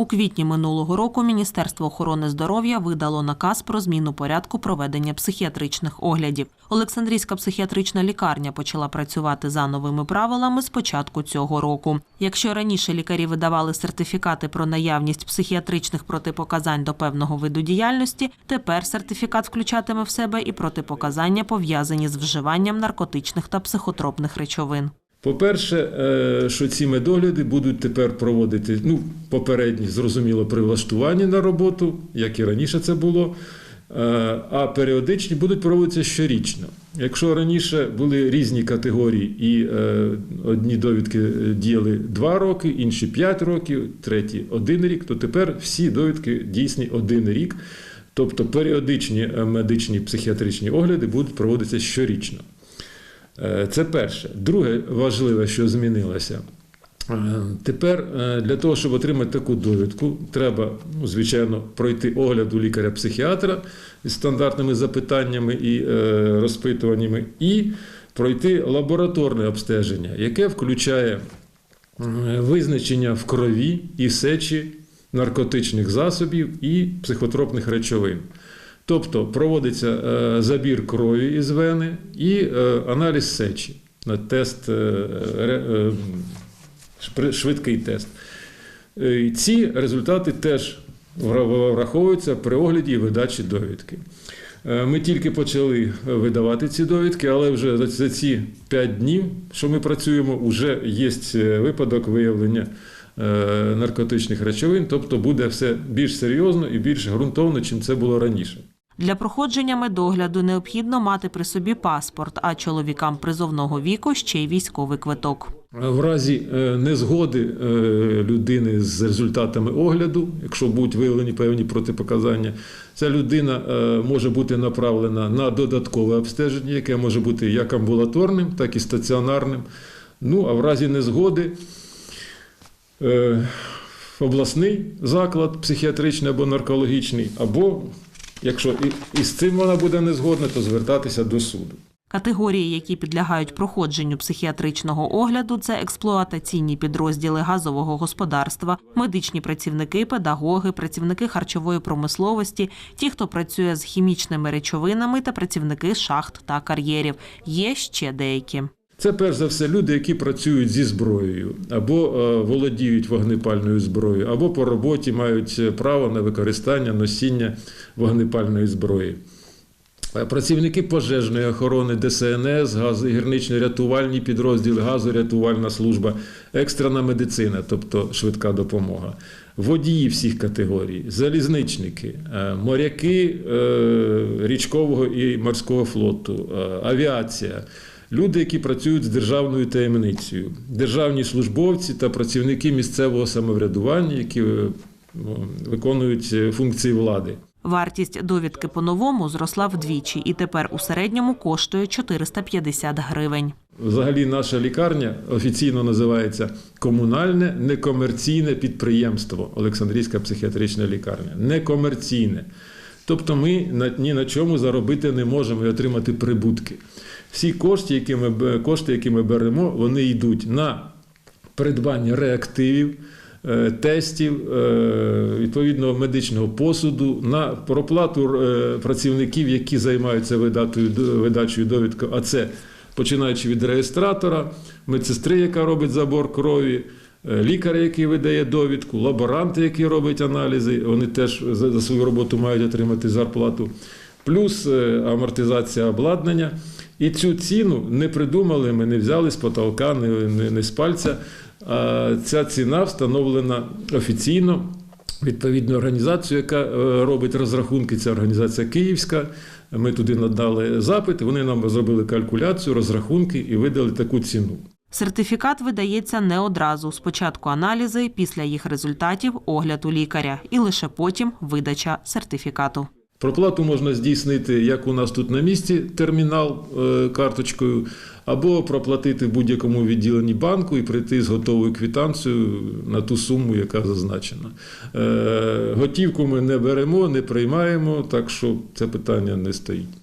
У квітні минулого року Міністерство охорони здоров'я видало наказ про зміну порядку проведення психіатричних оглядів. Олександрійська психіатрична лікарня почала працювати за новими правилами з початку цього року. Якщо раніше лікарі видавали сертифікати про наявність психіатричних протипоказань до певного виду діяльності, тепер сертифікат включатиме в себе і протипоказання пов'язані з вживанням наркотичних та психотропних речовин. По-перше, е, що ці медогляди будуть тепер проводити ну, попередні, зрозуміло, при влаштуванні на роботу, як і раніше це було. е, А періодичні будуть проводитися щорічно. Якщо раніше були різні категорії, і е, одні довідки діяли 2 роки, інші 5 років, треті 1 рік, то тепер всі довідки дійсні 1 рік. Тобто періодичні медичні психіатричні огляди будуть проводитися щорічно. Е, Це перше. Друге важливе, що змінилося. Е, Тепер е, для того, щоб отримати таку довідку, треба, ну, звичайно, пройти огляд у лікаря-психіатра з стандартними запитаннями і розпитуваннями, і пройти лабораторне обстеження, яке включає визначення в крові і сечі наркотичних засобів і психотропних речовин. Тобто проводиться е, забір крові із вени і е, аналіз сечі тест, е, швидкий тест. Ці результати теж враховуються при огляді і видачі довідки. Ми тільки почали видавати ці довідки, але вже за- ці 5 днів, що ми працюємо, вже є випадок виявлення наркотичних речовин, тобто буде все більш серйозно і більш ґрунтовно, чим це було раніше. Для проходження медогляду необхідно мати при собі паспорт, а чоловікам призовного віку ще й військовий квиток. В разі е, незгоди е, людини з результатами огляду, якщо будуть виявлені певні протипоказання, ця людина е, може бути направлена на додаткове обстеження, яке може бути як амбулаторним, так і стаціонарним. Ну а в разі незгоди обласний заклад психіатричний або наркологічний, або якщо і, з цим вона буде не згодна, то звертатися до суду. Категорії, які підлягають проходженню психіатричного огляду, це експлуатаційні підрозділи газового господарства, медичні працівники, педагоги, працівники харчової промисловості, ті, хто працює з хімічними речовинами, та працівники шахт та кар'єрів. Є ще деякі. Це перш за все люди, які працюють зі зброєю, або е, володіють вогнепальною зброєю, або по роботі мають е, право на використання носіння вогнепальної зброї. Е, Працівники пожежної охорони, ДСНС, гірнично-рятувальні підрозділи, газорятувальна служба, екстрена медицина, тобто швидка допомога, водії всіх категорій, залізничники, моряки річкового і морського флоту, авіація. Люди, які працюють з державною таємницею, державні службовці та працівники місцевого самоврядування, які е, ну, виконують е, функції влади. Вартість довідки по-новому зросла вдвічі і тепер у середньому коштує 450 гривень. Взагалі, наша лікарня офіційно називається комунальне некомерційне підприємство Олександрійська психіатрична лікарня. Некомерційне. Тобто ми ні на чому заробити не можемо і отримати прибутки. Всі кошти, які ми, кошти, які ми беремо, вони йдуть на придбання реактивів, е, тестів, е, відповідного медичного посуду, на проплату е, працівників, які займаються видачею довідки, а це починаючи від реєстратора, медсестри, яка робить забор крові. е, Лікар, який видає довідку, лаборанти, які роблять аналізи, вони теж за свою роботу мають отримати зарплату, плюс амортизація обладнання. І цю ціну не придумали, ми не взяли з потолка, не, не, не з пальця. А ця ціна встановлена офіційно відповідною організацією, яка е, робить розрахунки. Ця організація Київська. Ми туди надали запит, вони нам зробили калькуляцію, розрахунки і видали таку ціну. Сертифікат видається не одразу. Спочатку аналізи, після їх результатів огляд у лікаря, і лише потім видача сертифікату. Проплату можна здійснити, як у нас тут на місці, термінал е, карточкою, або проплатити в будь-якому відділенні банку і прийти з готовою квітанцією на ту суму, яка зазначена. Е, Готівку ми не беремо, не приймаємо, так що це питання не стоїть.